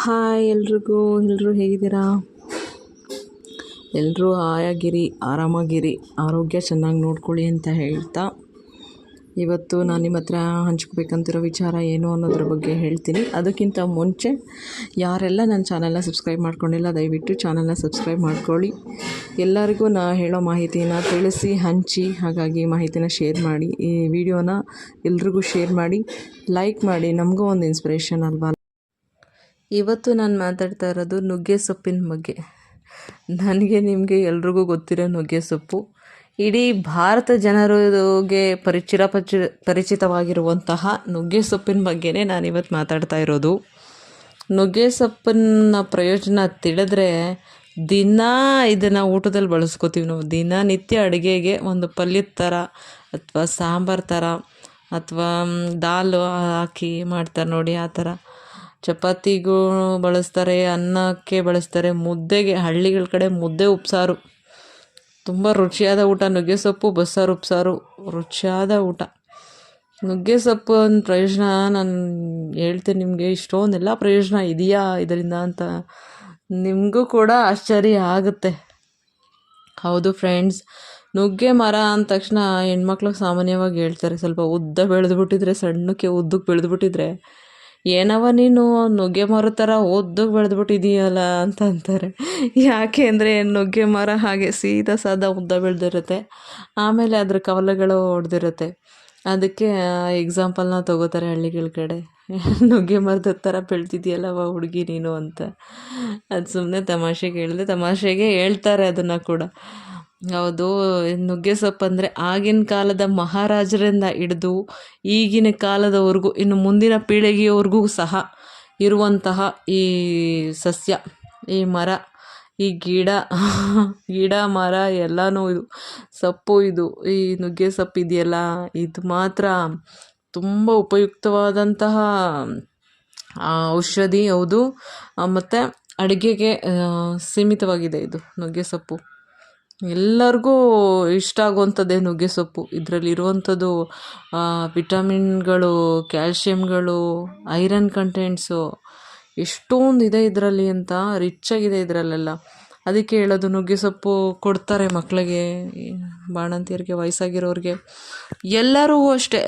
Hi ಎಲ್ರಿಗೂ ಎಲ್ಲರೂ ಹೇಗಿದ್ದೀರಾ? ಎಲ್ಲರೂ ಆಯಾಗಿರಿ ಆರಾಮಾಗಿರಿ, ಆರೋಗ್ಯ ಚೆನ್ನಾಗಿ ನೋಡ್ಕೊಳ್ಳಿ ಅಂತ ಹೇಳ್ತಾ ಇವತ್ತು ನಾನು ನಿಮ್ಮ ಹತ್ರ ಹಂಚ್ಕೋಬೇಕಂತಿರೋ ವಿಚಾರ ಏನು ಅನ್ನೋದ್ರ ಬಗ್ಗೆ ಹೇಳ್ತೀನಿ. ಅದಕ್ಕಿಂತ ಮುಂಚೆ ಯಾರೆಲ್ಲ ನನ್ನ ಚಾನಲ್ನ ಸಬ್ಸ್ಕ್ರೈಬ್ ಮಾಡ್ಕೊಂಡಿಲ್ಲ, ದಯವಿಟ್ಟು ಚಾನಲ್ನ ಸಬ್ಸ್ಕ್ರೈಬ್ ಮಾಡ್ಕೊಳ್ಳಿ. ಎಲ್ಲರಿಗೂ ನಾ ಹೇಳೋ ಮಾಹಿತಿನ ತಿಳಿಸಿ, ಹಂಚಿ, ಹಾಗಾಗಿ ಮಾಹಿತಿನ ಶೇರ್ ಮಾಡಿ, ಈ ವಿಡಿಯೋನ ಎಲ್ರಿಗೂ ಶೇರ್ ಮಾಡಿ, ಲೈಕ್ ಮಾಡಿ, ನಮಗೂ ಒಂದು ಇನ್ಸ್ಪಿರೇಷನ್ ಅಲ್ವಾ? ಇವತ್ತು ನಾನು ಮಾತಾಡ್ತಾ ಇರೋದು ನುಗ್ಗೆ ಸೊಪ್ಪಿನ ಬಗ್ಗೆ. ನನಗೆ, ನಿಮಗೆ ಎಲ್ರಿಗೂ ಗೊತ್ತಿರೋ ನುಗ್ಗೆ ಸೊಪ್ಪು. ಇಡೀ ಭಾರತ ಜನರಿಗೆ ಪರಿಚಿರ ಪರಿಚಿ ಪರಿಚಿತವಾಗಿರುವಂತಹ ನುಗ್ಗೆ ಸೊಪ್ಪಿನ ಬಗ್ಗೆನೇ ನಾನು ಇವತ್ತು ಮಾತಾಡ್ತಾ ಇರೋದು. ನುಗ್ಗೆ ಸೊಪ್ಪನ್ನ ಪ್ರಯೋಜನ ತಿಳಿದ್ರೆ ದಿನ ಇದನ್ನು ಊಟದಲ್ಲಿ ಬಳಸ್ಕೋತೀವಿ ನಾವು. ದಿನನಿತ್ಯ ಅಡುಗೆಗೆ ಒಂದು ಪಲ್ಯದ ಥರ ಅಥವಾ ಸಾಂಬಾರು ಥರ ಅಥವಾ ದಾಲ್ ಹಾಕಿ ಮಾಡ್ತಾರೆ ನೋಡಿ ಆ ಥರ ಚಪಾತಿಗೂ ಬಳಸ್ತಾರೆ, ಅನ್ನಕ್ಕೆ ಬಳಸ್ತಾರೆ, ಮುದ್ದೆಗೆ, ಹಳ್ಳಿಗಳ ಕಡೆ ಮುದ್ದೆ ಉಪ್ಸಾರು. ತುಂಬ ರುಚಿಯಾದ ಊಟ ನುಗ್ಗೆ ಸೊಪ್ಪು ಬಸ್ಸಾರು ಉಪ್ಸಾರು, ರುಚಿಯಾದ ಊಟ. ನುಗ್ಗೆ ಸೊಪ್ಪು ಒಂದು ಪ್ರಯೋಜನ ನಾನು ಹೇಳ್ತೀನಿ ನಿಮಗೆ, ಇಷ್ಟೊಂದೆಲ್ಲ ಪ್ರಯೋಜನ ಇದೆಯಾ ಇದರಿಂದ ಅಂತ ನಿಮಗೂ ಕೂಡ ಆಶ್ಚರ್ಯ ಆಗುತ್ತೆ. ಹೌದು ಫ್ರೆಂಡ್ಸ್, ನುಗ್ಗೆ ಮರ ಅಂದ ತಕ್ಷಣ ಹೆಣ್ಮಕ್ಳಿಗೆ ಸಾಮಾನ್ಯವಾಗಿ ಹೇಳ್ತಾರೆ, ಸ್ವಲ್ಪ ಉದ್ದ ಬೆಳೆದ್ಬಿಟ್ಟಿದ್ರೆ, ಸಣ್ಣಕ್ಕೆ ಉದ್ದಕ್ಕೆ ಬೆಳೆದ್ಬಿಟ್ಟಿದ್ರೆ ಏನವ ನೀನು ನುಗ್ಗೆ ಮರ ಥರ ಉದ್ದಕ್ಕೆ ಬೆಳೆದ್ಬಿಟ್ಟಿದೀಯಲ್ಲ ಅಂತ ಅಂತಾರೆ. ಯಾಕೆ ಅಂದರೆ ನುಗ್ಗೆ ಮರ ಹಾಗೆ ಸೀದಾ ಸಾದಾ ಉದ್ದ ಬೆಳೆದಿರುತ್ತೆ. ಆಮೇಲೆ ಅದ್ರ ಕವಲುಗಳು ಹೊಡೆದಿರುತ್ತೆ ಅದಕ್ಕೆ ಎಕ್ಸಾಂಪಲ್ನ ತೊಗೋತಾರೆ ಹಳ್ಳಿಗಳ ಕಡೆ. ನುಗ್ಗೆ ಮರದ ಥರ ಬೆಳ್ತಿದ್ಯಲ್ಲವ ಹುಡುಗಿ ನೀನು ಅಂತ. ಅದು ಸುಮ್ಮನೆ ತಮಾಷೆಗೆ ಹೇಳಿದೆ, ತಮಾಷೆಗೆ ಹೇಳ್ತಾರೆ ಅದನ್ನು ಕೂಡ. ಹೌದು ನುಗ್ಗೆ ಸೊಪ್ಪು ಅಂದರೆ ಆಗಿನ ಕಾಲದ ಮಹಾರಾಜರಿಂದ ಹಿಡಿದು ಈಗಿನ ಕಾಲದವರೆಗೂ, ಇನ್ನು ಮುಂದಿನ ಪೀಳಿಗೆಯವರೆಗೂ ಸಹ ಇರುವಂತಹ ಈ ಸಸ್ಯ, ಈ ಮರ, ಈ ಗಿಡ ಗಿಡ, ಮರ ಎಲ್ಲನೂ ಇದು ಸೊಪ್ಪು ಇದು, ಈ ನುಗ್ಗೆ ಸೊಪ್ಪು ಇದೆಯಲ್ಲ, ಇದು ಮಾತ್ರ ತುಂಬ ಉಪಯುಕ್ತವಾದಂತಹ ಔಷಧಿ, ಹೌದು. ಮತ್ತು ಅಡುಗೆಗೆ ಸೀಮಿತವಾಗಿದೆ ಇದು ನುಗ್ಗೆ ಸೊಪ್ಪು ಎಲ್ಲರಿಗೂ ಇಷ್ಟ ಆಗುವಂಥದ್ದೇ ನುಗ್ಗೆಸೊಪ್ಪು ಇದರಲ್ಲಿ ಇರುವಂಥದ್ದು ವಿಟಮಿನ್ಗಳು ಕ್ಯಾಲ್ಶಿಯಮ್ಗಳು ಐರನ್ ಕಂಟೆಂಟ್ಸು, ಎಷ್ಟೊಂದು ಇದೆ ಇದರಲ್ಲಿ ಅಂತ ರಿಚ್ಚಾಗಿದೆ ಇದರಲ್ಲೆಲ್ಲ. ಅದಕ್ಕೆ ಹೇಳೋದು ನುಗ್ಗೆಸೊಪ್ಪು ಕೊಡ್ತಾರೆ ಮಕ್ಕಳಿಗೆ ಬಾಣಂತಿಯರಿಗೆ, ವಯಸ್ಸಾಗಿರೋರಿಗೆ. ಎಲ್ಲರೂ ಅಷ್ಟೇ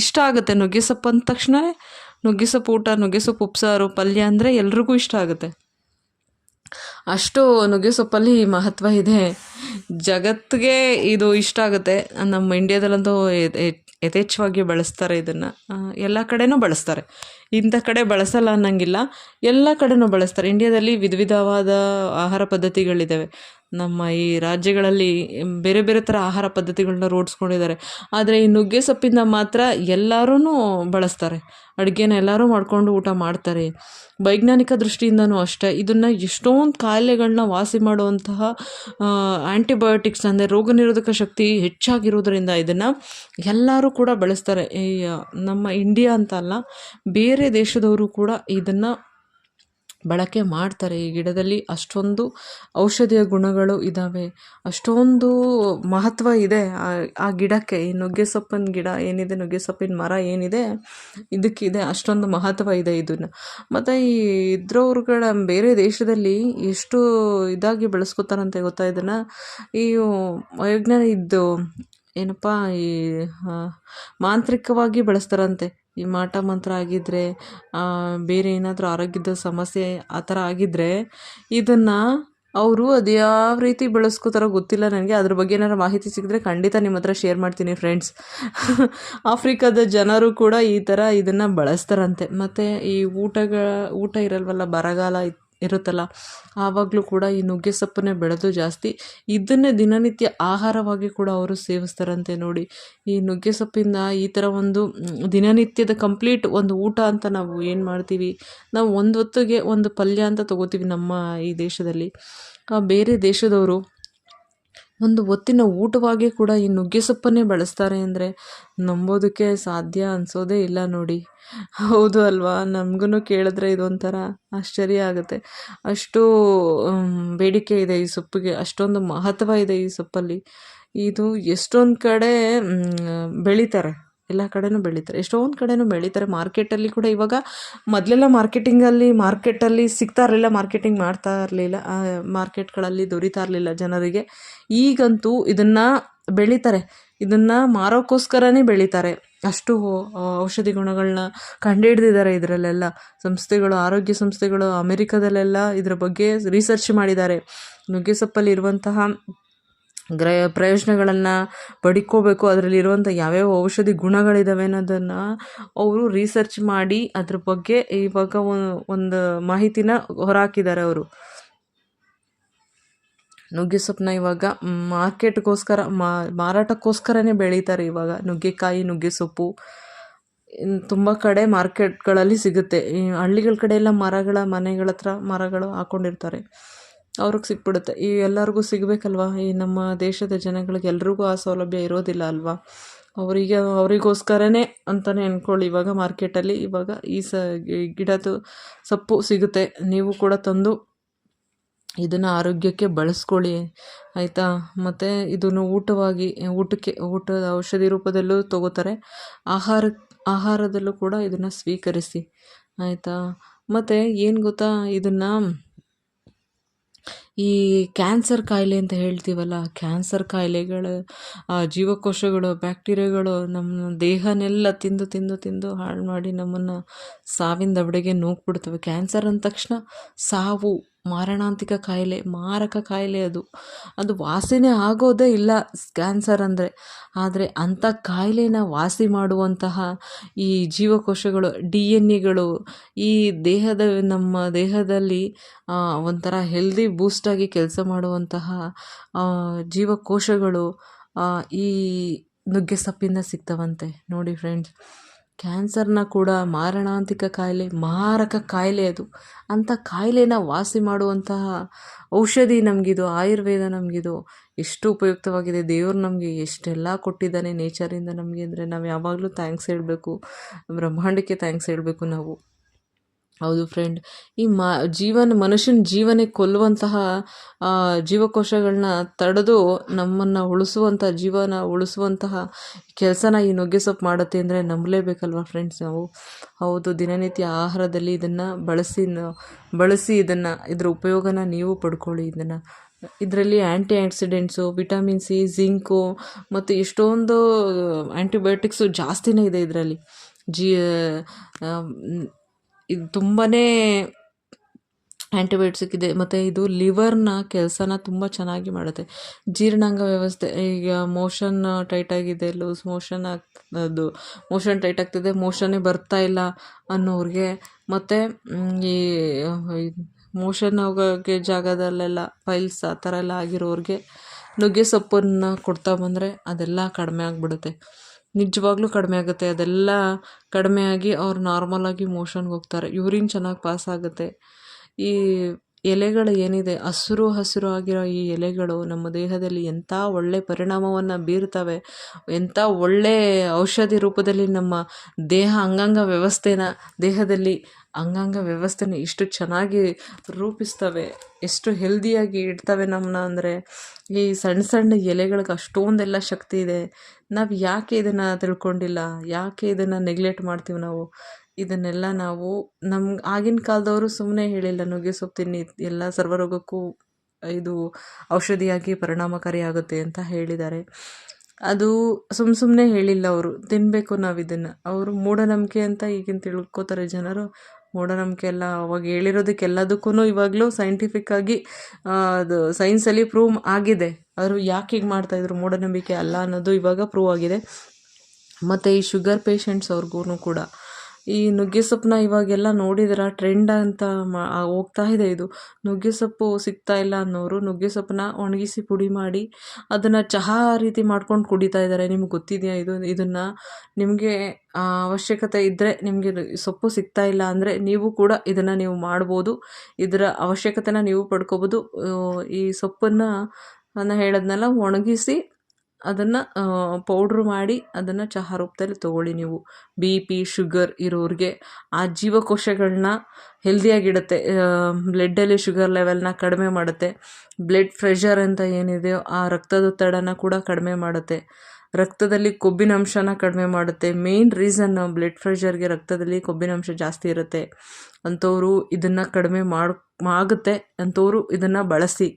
ಇಷ್ಟ ಆಗುತ್ತೆ ನುಗ್ಗೆಸೊಪ್ಪು ಅಂದ ತಕ್ಷಣವೇ. ನುಗ್ಗೆಸೊಪ್ಪು ಊಟ ನುಗ್ಗೆಸೊಪ್ಪು ಉಪ್ಸಾರು, ಪಲ್ಯ ಅಂದರೆ ಎಲ್ರಿಗೂ ಇಷ್ಟ ಆಗುತ್ತೆ. ಅಷ್ಟು ನುಗ್ಗೆ ಸೊಪ್ಪಲ್ಲಿ ಮಹತ್ವ ಇದೆ. ಜಗತ್ತಿಗೆ ಇದು ಇಷ್ಟ ಆಗುತ್ತೆ. ನಮ್ಮ ಇಂಡ್ಯಾದಲ್ಲಂತೂ ಯಥೇಚ್ಛವಾಗಿ ಬಳಸ್ತಾರೆ ಇದನ್ನು. ಎಲ್ಲ ಕಡೆನೂ ಬಳಸ್ತಾರೆ. ಇಂಥ ಕಡೆ ಬಳಸಲ್ಲ ಅನ್ನೋಂಗಿಲ್ಲ. ಎಲ್ಲ ಕಡೆನೂ ಬಳಸ್ತಾರೆ. ಇಂಡ್ಯಾದಲ್ಲಿ ವಿಧ ವಿಧವಾದ ಆಹಾರ ಪದ್ಧತಿಗಳಿದ್ದಾವೆ ನಮ್ಮ ಈ ರಾಜ್ಯಗಳಲ್ಲಿ ಬೇರೆ ಬೇರೆ ಥರ ಆಹಾರ ಪದ್ಧತಿಗಳನ್ನ ರೂಢಿಸ್ಕೊಂಡಿದ್ದಾರೆ. ಆದರೆ ಈ ನುಗ್ಗೆ ಸೊಪ್ಪಿಂದ ಮಾತ್ರ ಎಲ್ಲರೂ ಬಳಸ್ತಾರೆ. ಅಡುಗೆನ ಎಲ್ಲರೂ ಮಾಡಿಕೊಂಡು ಊಟ ಮಾಡ್ತಾರೆ. ವೈಜ್ಞಾನಿಕ ದೃಷ್ಟಿಯಿಂದನೂ ಅಷ್ಟೇ. ಇದನ್ನು ಎಷ್ಟೊಂದು ಕಾಯಿಲೆಗಳನ್ನ ವಾಸಿ ಮಾಡುವಂತಹ ಆ್ಯಂಟಿಬಯೋಟಿಕ್ಸ್ ಅಂದರೆ ರೋಗ ನಿರೋಧಕ ಶಕ್ತಿ ಹೆಚ್ಚಾಗಿರೋದ್ರಿಂದ ಇದನ್ನು ಎಲ್ಲರೂ ಕೂಡ ಬಳಸ್ತಾರೆ. ಈ, ನಮ್ಮ ಇಂಡಿಯಾ ಅಂತ ಅಲ್ಲ, ಬೇರೆ ದೇಶದವರು ಕೂಡ ಇದನ್ನು ಬಳಕೆ ಮಾಡ್ತಾರೆ. ಈ ಗಿಡದಲ್ಲಿ ಅಷ್ಟೊಂದು ಔಷಧೀಯ ಗುಣಗಳು ಇದ್ದಾವೆ ಅಷ್ಟೊಂದು ಮಹತ್ವ ಇದೆ. ಆ ಗಿಡಕ್ಕೆ ಈ ನುಗ್ಗೆ ಸೊಪ್ಪಿನ ಗಿಡ ಏನಿದೆ ನುಗ್ಗೆ ಸೊಪ್ಪಿನ ಮರ ಏನಿದೆ, ಇದಕ್ಕಿದೆ ಅಷ್ಟೊಂದು ಮಹತ್ವ ಇದೆ ಇದನ್ನು. ಮತ್ತು ಈ ಇದ್ರವ್ರುಗಳ ಬೇರೆ ದೇಶದಲ್ಲಿ ಎಷ್ಟು ಇದಾಗಿ ಬೆಳೆಸ್ಕೊತಾರಂತೆ ಗೊತ್ತಾ ಇದನ್ನು? ಈ ವೈಜ್ಞಾನಿಕ ಇದ್ದು ಏನಪ್ಪ, ಈ ಮಾಂತ್ರಿಕವಾಗಿ ಬಳಸ್ತಾರಂತೆ. ಈ ಮಾಟ ಮಂತ್ರ ಆಗಿದ್ದರೆ ಬೇರೆ ಏನಾದರೂ ಆರೋಗ್ಯದ ಸಮಸ್ಯೆ ಆ ಥರ ಆಗಿದ್ದರೆ ಇದನ್ನು ಅವರು ಅದು ಯಾವ ರೀತಿ ಬೆಳೆಸ್ಕೋತಾರೋ ಗೊತ್ತಿಲ್ಲ ನನಗೆ. ಅದ್ರ ಬಗ್ಗೆ ಏನಾದ್ರು ಮಾಹಿತಿ ಸಿಕ್ಕಿದ್ರೆ ಖಂಡಿತ ನಿಮ್ಮ ಹತ್ರ ಶೇರ್ ಮಾಡ್ತೀನಿ ಫ್ರೆಂಡ್ಸ್ ಆಫ್ರಿಕಾದ ಜನರು ಕೂಡ ಈ ಥರ ಇದನ್ನು ಬಳಸ್ತಾರಂತೆ. ಮತ್ತು ಈ ಊಟಗಳ ಊಟ ಇರಲ್ವಲ್ಲ, ಬರಗಾಲ ಇರುತ್ತಲ್ಲ, ಆವಾಗಲೂ ಕೂಡ ಈ ನುಗ್ಗೆ ಸೊಪ್ಪನ್ನೇ ಬೆಳೆದು ಜಾಸ್ತಿ. ಇದನ್ನೇ ದಿನನಿತ್ಯ ಆಹಾರವಾಗಿ ಕೂಡ ಅವರು ಸೇವಿಸ್ತಾರಂತೆ ನೋಡಿ. ಈ ನುಗ್ಗೆ ಸೊಪ್ಪಿಂದ ಈ ಥರ ಒಂದು ದಿನನಿತ್ಯದ ಕಂಪ್ಲೀಟ್ ಒಂದು ಊಟ ಅಂತ ನಾವು ಏನು ಮಾಡ್ತೀವಿ? ನಾವು ಒಂದು ಹೊತ್ತಿಗೆ ಒಂದು ಪಲ್ಯ ಅಂತ ತಗೋತೀವಿ ನಮ್ಮ ಈ ದೇಶದಲ್ಲಿ. ಬೇರೆ ದೇಶದವರು ಒಂದು ಹೊತ್ತಿನ ಊಟವಾಗಿ ಕೂಡ ಈ ನುಗ್ಗೆ ಸೊಪ್ಪನ್ನೇ ಬಳಸ್ತಾರೆ ಅಂದರೆ ನಂಬೋದಕ್ಕೆ ಸಾಧ್ಯ ಅನಿಸೋದೇ ಇಲ್ಲ ನೋಡಿ. ಹೌದು ಅಲ್ವಾ? ನಮಗೂ ಕೇಳಿದ್ರೆ ಇದೊಂಥರ ಆಶ್ಚರ್ಯ ಆಗುತ್ತೆ. ಅಷ್ಟು ಬೇಡಿಕೆ ಇದೆ ಈ ಸೊಪ್ಪಿಗೆ. ಅಷ್ಟೊಂದು ಮಹತ್ವ ಇದೆ ಈ ಸೊಪ್ಪಲ್ಲಿ. ಇದು ಎಷ್ಟೊಂದು ಕಡೆ ಬೆಳೀತಾರೆ. ಎಲ್ಲ ಕಡೆನೂ ಬೆಳೀತಾರೆ. ಎಷ್ಟೊಂದು ಕಡೆನೂ ಬೆಳೀತಾರೆ. ಮಾರ್ಕೆಟಲ್ಲಿ ಕೂಡ ಇವಾಗ ಮೊದಲೆಲ್ಲ ಮಾರ್ಕೆಟಿಂಗಲ್ಲಿ, ಮಾರ್ಕೆಟಲ್ಲಿ ಸಿಗ್ತಾ ಇರಲಿಲ್ಲ, ಮಾರ್ಕೆಟಿಂಗ್ ಮಾಡ್ತಾ ಇರಲಿಲ್ಲ ಮಾರ್ಕೆಟ್ಗಳಲ್ಲಿ ದೊರೀತಾ ಇರಲಿಲ್ಲ ಜನರಿಗೆ. ಈಗಂತೂ ಇದನ್ನು ಬೆಳೀತಾರೆ. ಇದನ್ನು ಮಾರೋಕ್ಕೋಸ್ಕರನೇ ಬೆಳೀತಾರೆ. ಅಷ್ಟು ಔಷಧಿ ಗುಣಗಳನ್ನ ಕಂಡುಹಿಡ್ದಿದ್ದಾರೆ ಇದರಲ್ಲೆಲ್ಲ. ಸಂಸ್ಥೆಗಳು, ಆರೋಗ್ಯ ಸಂಸ್ಥೆಗಳು ಅಮೆರಿಕದಲ್ಲೆಲ್ಲ ಇದರ ಬಗ್ಗೆ ರಿಸರ್ಚ್ ಮಾಡಿದ್ದಾರೆ. ನುಗ್ಗೆಸೊಪ್ಪಲ್ಲಿ ಇರುವಂತಹ ಗ್ರ, ಪ್ರಯೋಜನಗಳನ್ನು ಪಡ್ಕೋಬೇಕು. ಅದರಲ್ಲಿರುವಂಥ ಯಾವ್ಯಾವ ಔಷಧಿ ಗುಣಗಳಿದ್ದಾವೆ ಅನ್ನೋದನ್ನು ಅವರು ರಿಸರ್ಚ್ ಮಾಡಿ ಅದ್ರ ಬಗ್ಗೆ ಇವಾಗ ಒಂದು ಮಾಹಿತಿನ ಹೊರಹಾಕಿದ್ದಾರೆ ಅವರು. ನುಗ್ಗೆ ಸೊಪ್ಪನ್ನ ಇವಾಗ ಮಾರ್ಕೆಟ್ಗೋಸ್ಕರ ಮಾರಾಟಕ್ಕೋಸ್ಕರನೇ ಬೆಳೀತಾರೆ ಇವಾಗ. ನುಗ್ಗೆಕಾಯಿ ನುಗ್ಗೆ ಸೊಪ್ಪು ತುಂಬ ಕಡೆ ಮಾರ್ಕೆಟ್ಗಳಲ್ಲಿ ಸಿಗುತ್ತೆ. ಈ ಹಳ್ಳಿಗಳ ಕಡೆ ಎಲ್ಲ ಮರಗಳ ಮನೆಗಳ ಹತ್ರ ಮರಗಳು ಹಾಕ್ಕೊಂಡಿರ್ತಾರೆ ಅವ್ರಿಗೆ ಸಿಕ್ಬಿಡುತ್ತೆ. ಈ ಎಲ್ಲರಿಗೂ ಸಿಗಬೇಕಲ್ವಾ? ಈ ನಮ್ಮ ದೇಶದ ಜನಗಳಿಗೆ ಎಲ್ರಿಗೂ ಆ ಸೌಲಭ್ಯ ಇರೋದಿಲ್ಲ ಅಲ್ವಾ? ಅವರಿಗೆ, ಅವರಿಗೋಸ್ಕರನೇ ಅಂತಲೇ ಅಂದ್ಕೊಳ್ಳಿ ಇವಾಗ ಮಾರ್ಕೆಟಲ್ಲಿ ಇವಾಗ ಈ ಸ ಗಿಡದ ಗಿಡದ್ದು ಸೊಪ್ಪು ಸಿಗುತ್ತೆ. ನೀವು ಕೂಡ ತಂದು ಇದನ್ನು ಆರೋಗ್ಯಕ್ಕೆ ಬಳಸ್ಕೊಳ್ಳಿ. ಆಯಿತಾ? ಮತ್ತು ಇದನ್ನು ಊಟವಾಗಿ, ಊಟಕ್ಕೆ ಊಟದ ಔಷಧಿ ರೂಪದಲ್ಲೂ ತಗೋತಾರೆ. ಆಹಾರ, ಆಹಾರದಲ್ಲೂ ಕೂಡ ಇದನ್ನು ಸ್ವೀಕರಿಸಿ. ಆಯಿತಾ? ಮತ್ತು ಏನು ಗೊತ್ತಾ? ಇದನ್ನು ಈ ಕ್ಯಾನ್ಸರ್ ಕಾಯಿಲೆ ಅಂತ ಹೇಳ್ತೀವಲ್ಲ, ಕ್ಯಾನ್ಸರ್ ಕಾಯಿಲೆಗಳು ಜೀವಕೋಶಗಳು, ಬ್ಯಾಕ್ಟೀರಿಯಾಗಳು ನಮ್ಮ ದೇಹನೆಲ್ಲ ತಿಂದು ತಿಂದು ತಿಂದು ಹಾಳು ಮಾಡಿ ನಮ್ಮನ್ನು ಸಾವಿನ ದವಡೆಗೆ ನೂಕ್ಬಿಡ್ತವೆ ಕ್ಯಾನ್ಸರ್ ಅಂದ ತಕ್ಷಣ ಸಾವು ಮಾರಣಾಂತಿಕ ಕಾಯಿಲೆ, ಮಾರಕ ಕಾಯಿಲೆ ಅದು. ಅದು ವಾಸಿನೇ ಆಗೋದೇ ಇಲ್ಲ ಕ್ಯಾನ್ಸರ್ ಅಂದರೆ. ಆದರೆ ಅಂಥ ಕಾಯಿಲೆನ ವಾಸಿ ಮಾಡುವಂತಹ ಈ ಜೀವಕೋಶಗಳು ಡಿ ಎನ್ ಎಗಳು ಈ ದೇಹದ, ನಮ್ಮ ದೇಹದಲ್ಲಿ ಒಂಥರ ಹೆಲ್ದಿ ಬೂಸ್ಟಾಗಿ ಕೆಲಸ ಮಾಡುವಂತಹ ಜೀವಕೋಶಗಳು ಈ ನುಗ್ಗೆ ಸೊಪ್ಪಿಂದ ಸಿಗ್ತವಂತೆ. ನೋಡಿ ಫ್ರೆಂಡ್ಸ್ ಕ್ಯಾನ್ಸರ್ನ ಕೂಡ ಮಾರಣಾಂತಿಕ ಕಾಯಿಲೆ, ಮಾರಕ ಕಾಯಿಲೆ ಅದು. ಅಂಥ ಕಾಯಿಲೆನ ವಾಸಿ ಮಾಡುವಂತಹ ಔಷಧಿ ನಮಗಿದು, ಆಯುರ್ವೇದ ನಮಗಿದು. ಎಷ್ಟು ಉಪಯುಕ್ತವಾಗಿದೆ. ದೇವರು ನಮಗೆ ಎಷ್ಟೆಲ್ಲ ಕೊಟ್ಟಿದ್ದಾನೆ ನೇಚರಿಂದ ನಮಗೆ ಅಂದರೆ ನಾವು ಯಾವಾಗಲೂ ಥ್ಯಾಂಕ್ಸ್ ಹೇಳಬೇಕು, ಬ್ರಹ್ಮಾಂಡಕ್ಕೆ ಥ್ಯಾಂಕ್ಸ್ ಹೇಳಬೇಕು ನಾವು. ಹೌದು ಫ್ರೆಂಡ್ ಈ ಮಾ, ಜೀವನ, ಮನುಷ್ಯನ ಜೀವನೇ ಕೊಲ್ಲುವಂತಹ ಜೀವಕೋಶಗಳನ್ನ ತಡೆದು ನಮ್ಮನ್ನು ಉಳಿಸುವಂಥ ಜೀವನ ಉಳಿಸುವಂತಹ ಕೆಲಸನ ಈ ನುಗ್ಗೆ ಸೊಪ್ಪು ಮಾಡುತ್ತೆ ಅಂದರೆ ನಂಬಲೇಬೇಕಲ್ವ ಫ್ರೆಂಡ್ಸ್ ನಾವು? ಹೌದು, ದಿನನಿತ್ಯ ಆಹಾರದಲ್ಲಿ ಇದನ್ನು ಬಳಸಿ ಬಳಸಿ ಇದನ್ನು, ಇದರ ಉಪಯೋಗನ ನೀವು ಪಡ್ಕೊಳ್ಳಿ ಇದನ್ನು. ಇದರಲ್ಲಿ antioxidants vitamin C zinc ಮತ್ತು ಎಷ್ಟೊಂದು ಆ್ಯಂಟಿಬಯೋಟಿಕ್ಸು ಜಾಸ್ತಿನೇ ಇದೆ ಇದರಲ್ಲಿ. ಜಿ ಇದು ತುಂಬಾ ಆ್ಯಂಟಿಬಯೋಟಿಕ್ ಇದೆ, ಮತ್ತು ಇದು ಲಿವರ್ನ ಕೆಲಸನ ತುಂಬ ಚೆನ್ನಾಗಿ ಮಾಡುತ್ತೆ. ಜೀರ್ಣಾಂಗ ವ್ಯವಸ್ಥೆ, ಈಗ ಮೋಷನ್ ಟೈಟ್ ಆಗಿದೆ, ಲೂಸ್ ಮೋಷನ್ ಆಗ್ತದು ಮೋಷನ್ ಟೈಟ್ ಆಗ್ತಿದೆ, ಮೋಷನ್ನೇ ಬರ್ತಾ ಇಲ್ಲ ಅನ್ನೋರಿಗೆ, ಮತ್ತು ಈ ಮೋಷನ್ ಹೋಗೋಕ್ಕೆ ಜಾಗದಲ್ಲೆಲ್ಲ ಫೈಲ್ಸ್ ಆ ಥರ ಎಲ್ಲ ಆಗಿರೋರಿಗೆ ನುಗ್ಗೆ ಸೊಪ್ಪನ್ನು ಕೊಡ್ತಾ ಬಂದರೆ ಅದೆಲ್ಲ ಕಡಿಮೆ ಆಗಿಬಿಡುತ್ತೆ. ನಿಜವಾಗ್ಲೂ ಕಡಿಮೆ ಆಗುತ್ತೆ. ಅದೆಲ್ಲ ಕಡಿಮೆ ಆಗಿ ಅವ್ರು ನಾರ್ಮಲಾಗಿ ಮೋಷನ್ಗೆ ಹೋಗ್ತಾರೆ. ಯೂರಿನ್ ಚೆನ್ನಾಗಿ ಪಾಸ್ ಆಗುತ್ತೆ. ಈ ಎಲೆಗಳು ಏನಿದೆ, ಹಸಿರು ಹಸಿರು ಆಗಿರೋ ಈ ಎಲೆಗಳು ನಮ್ಮ ದೇಹದಲ್ಲಿ ಎಂಥ ಒಳ್ಳೆ ಪರಿಣಾಮವನ್ನು ಬೀರ್ತವೆ, ಎಂಥ ಒಳ್ಳೆ ಔಷಧಿ ರೂಪದಲ್ಲಿ ನಮ್ಮ ದೇಹ ಅಂಗಾಂಗ ವ್ಯವಸ್ಥೆನ, ದೇಹದಲ್ಲಿ ಅಂಗಾಂಗ ವ್ಯವಸ್ಥೆನ ಇಷ್ಟು ಚೆನ್ನಾಗಿ ರೂಪಿಸ್ತವೆ, ಎಷ್ಟು ಹೆಲ್ದಿಯಾಗಿ ಇಡ್ತವೆ ನಮ್ಮನ್ನ ಅಂದರೆ, ಈ ಸಣ್ಣ ಸಣ್ಣ ಎಲೆಗಳಿಗೆ ಅಷ್ಟೊಂದೆಲ್ಲ ಶಕ್ತಿ ಇದೆ. ನಾವು ಯಾಕೆ ಇದನ್ನು ತಿಳ್ಕೊಂಡಿಲ್ಲ? ಯಾಕೆ ಇದನ್ನು ನೆಗ್ಲೆಕ್ಟ್ ಮಾಡ್ತೀವಿ ನಾವು? ಇದನ್ನೆಲ್ಲ ನಾವು ನಮ್ಗೆ ಆಗಿನ ಕಾಲದವರು ಸುಮ್ಮನೆ ಹೇಳಿಲ್ಲ, ನುಗ್ಗೆ ಸೊಪ್ಪು ತಿನ್ನಿ, ಎಲ್ಲ ಸರ್ವರೋಗಕ್ಕೂ ಇದು ಔಷಧಿಯಾಗಿ ಪರಿಣಾಮಕಾರಿಯಾಗುತ್ತೆ ಅಂತ ಹೇಳಿದ್ದಾರೆ. ಅದು ಸುಮ್ಮ ಸುಮ್ಮನೆ ಹೇಳಿಲ್ಲ ಅವರು ತಿನ್ನಬೇಕು ನಾವು ಇದನ್ನು. ಅವರು ಮೂಢನಂಬಿಕೆ ಅಂತ ಈಗಿನ ತಿಳ್ಕೋತಾರೆ ಜನರು. ಮೂಢನಂಬಿಕೆ ಎಲ್ಲ ಅವಾಗ ಹೇಳಿರೋದಕ್ಕೆ ಎಲ್ಲದಕ್ಕೂ ಇವಾಗಲೂ ಸೈಂಟಿಫಿಕ್ಕಾಗಿ ಅದು ಸೈನ್ಸಲ್ಲಿ ಪ್ರೂವ್ ಆಗಿದೆ. ಅವರು ಯಾಕೆ ಹೀಗೆ ಮಾಡ್ತಾಯಿದ್ರು ಮೂಢನಂಬಿಕೆ ಅಲ್ಲ ಅನ್ನೋದು ಇವಾಗ ಪ್ರೂವ್ ಆಗಿದೆ. ಮತ್ತು ಈ ಶುಗರ್ ಪೇಷಂಟ್ಸ್ ಅವ್ರಿಗೂ ಕೂಡ. ಈ ನುಗ್ಗೆ ಸೊಪ್ಪನ್ನ ಇವಾಗೆಲ್ಲ ನೋಡಿದ್ರೆ? ಟ್ರೆಂಡ್ ಅಂತ ಮಾ ಹೋಗ್ತಾ ಇದೆ ಇದು. ನುಗ್ಗೆ ಸೊಪ್ಪು ಸಿಗ್ತಾ ಇಲ್ಲ ಅನ್ನೋರು ನುಗ್ಗೆ ಸೊಪ್ಪನ್ನ ಒಣಗಿಸಿ ಪುಡಿ ಮಾಡಿ ಅದನ್ನು ಚಹಾ ರೀತಿ ಮಾಡ್ಕೊಂಡು ಕುಡಿತಾ ಇದ್ದಾರೆ ನಿಮ್ಗೆ ಗೊತ್ತಿದೆಯಾ ಇದು, ಇದನ್ನು? ನಿಮಗೆ ಅವಶ್ಯಕತೆ ಇದ್ದರೆ ನಿಮಗೆ ಸೊಪ್ಪು ಸಿಗ್ತಾ ಇಲ್ಲ ಅಂದರೆ ನೀವು ಕೂಡ ಇದನ್ನು ನೀವು ಮಾಡ್ಬೋದು. ಇದರ ಅವಶ್ಯಕತೆನ ನೀವು ಪಡ್ಕೋಬೋದು. ಈ ಸೊಪ್ಪನ್ನು ನಾನು ಹೇಳದ್ನೆಲ್ಲ, ಒಣಗಿಸಿ ಅದನ್ನು ಪೌಡ್ರ್ ಮಾಡಿ ಅದನ್ನು ಚಹಾ ರೂಪದಲ್ಲಿ ತೊಗೊಳ್ಳಿ ನೀವು. ಬಿ ಪಿ ಶುಗರ್ ಇರೋರಿಗೆ ಆ ಜೀವಕೋಶಗಳನ್ನ ಹೆಲ್ದಿಯಾಗಿಡುತ್ತೆ ಬ್ಲಡ್ಡಲ್ಲಿ ಶುಗರ್ ಲೆವೆಲ್ನ ಕಡಿಮೆ ಮಾಡುತ್ತೆ. ಬ್ಲಡ್ ಪ್ರೆಷರ್ ಅಂತ ಏನಿದೆಯೋ ಆ ರಕ್ತದೊತ್ತಡನ ಕೂಡ ಕಡಿಮೆ ಮಾಡುತ್ತೆ. ರಕ್ತದಲ್ಲಿ ಕೊಬ್ಬಿನ ಅಂಶನ ಕಡಿಮೆ ಮಾಡುತ್ತೆ. ಮೇನ್ ರೀಸನ್ ಬ್ಲಡ್ ಪ್ರೆಷರ್ಗೆ ರಕ್ತದಲ್ಲಿ ಕೊಬ್ಬಿನ ಅಂಶ ಜಾಸ್ತಿ ಇರುತ್ತೆ. ಅಂಥವರು ಇದನ್ನು ಕಡಿಮೆ ಮಾಡಿ ಆಗುತ್ತೆ ಅಂಥವರು ಇದನ್ನು ಬಳಸಿ.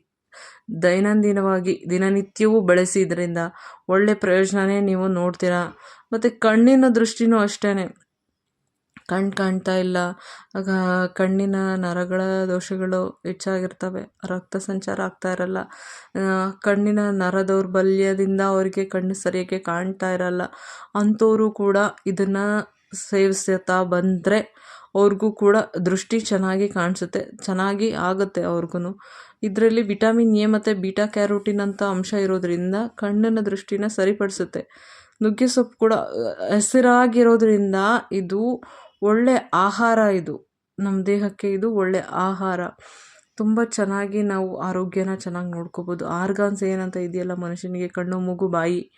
ದೈನಂದಿನವಾಗಿ ದಿನನಿತ್ಯವೂ ಬಳಸಿ ಇದರಿಂದ ಒಳ್ಳೆ ಪ್ರಯೋಜನನೇ ನೀವು ನೋಡ್ತೀರಾ? ಮತ್ತು ಕಣ್ಣಿನ ದೃಷ್ಟಿನೂ ಅಷ್ಟೇ ಕಣ್ಣು ಕಾಣ್ತಾ ಇಲ್ಲ. ಆಗ ಕಣ್ಣಿನ ನರಗಳ ದೋಷಗಳು ಹೆಚ್ಚಾಗಿರ್ತವೆ. ರಕ್ತ ಸಂಚಾರ ಆಗ್ತಾ ಇರಲ್ಲ. ಕಣ್ಣಿನ ನರ ದೌರ್ಬಲ್ಯದಿಂದ ಅವರಿಗೆ ಕಣ್ಣು ಸರಿಯಾಗಿ ಕಾಣ್ತಾ ಇರಲ್ಲ. ಅಂಥವರು ಕೂಡ ಇದನ್ನು ಸೇವಿಸ್ತಾ ಬಂದರೆ ಅವ್ರಿಗೂ ಕೂಡ ದೃಷ್ಟಿ ಚೆನ್ನಾಗಿ ಕಾಣಿಸುತ್ತೆ. ಚೆನ್ನಾಗಿ ಆಗುತ್ತೆ ಅವ್ರಿಗೂ ಇದರಲ್ಲಿ ವಿಟಮಿನ್ ಎ ಮತ್ತು ಬೀಟಾ ಕ್ಯಾರೋಟಿನ್ ಅಂತ ಅಂಶ ಇರೋದ್ರಿಂದ ಕಣ್ಣಿನ ದೃಷ್ಟಿನ ಸರಿಪಡಿಸುತ್ತೆ. ನುಗ್ಗೆ ಸೊಪ್ಪು ಕೂಡ ಹಸಿರಾಗಿರೋದ್ರಿಂದ ಇದು ಒಳ್ಳೆ ಆಹಾರ ಇದು. ನಮ್ಮ ದೇಹಕ್ಕೆ ಇದು ಒಳ್ಳೆ ಆಹಾರ. ತುಂಬ ಚೆನ್ನಾಗಿ ನಾವು ಆರೋಗ್ಯನ ಚೆನ್ನಾಗಿ ನೋಡ್ಕೋಬೋದು. ಆರ್ಗಾನ್ಸ್ ಏನಂತ ಇದೆಯಲ್ಲ ಮನುಷ್ಯನಿಗೆ, ಕಣ್ಣು, ಮೂಗು, ಬಾಯಿ,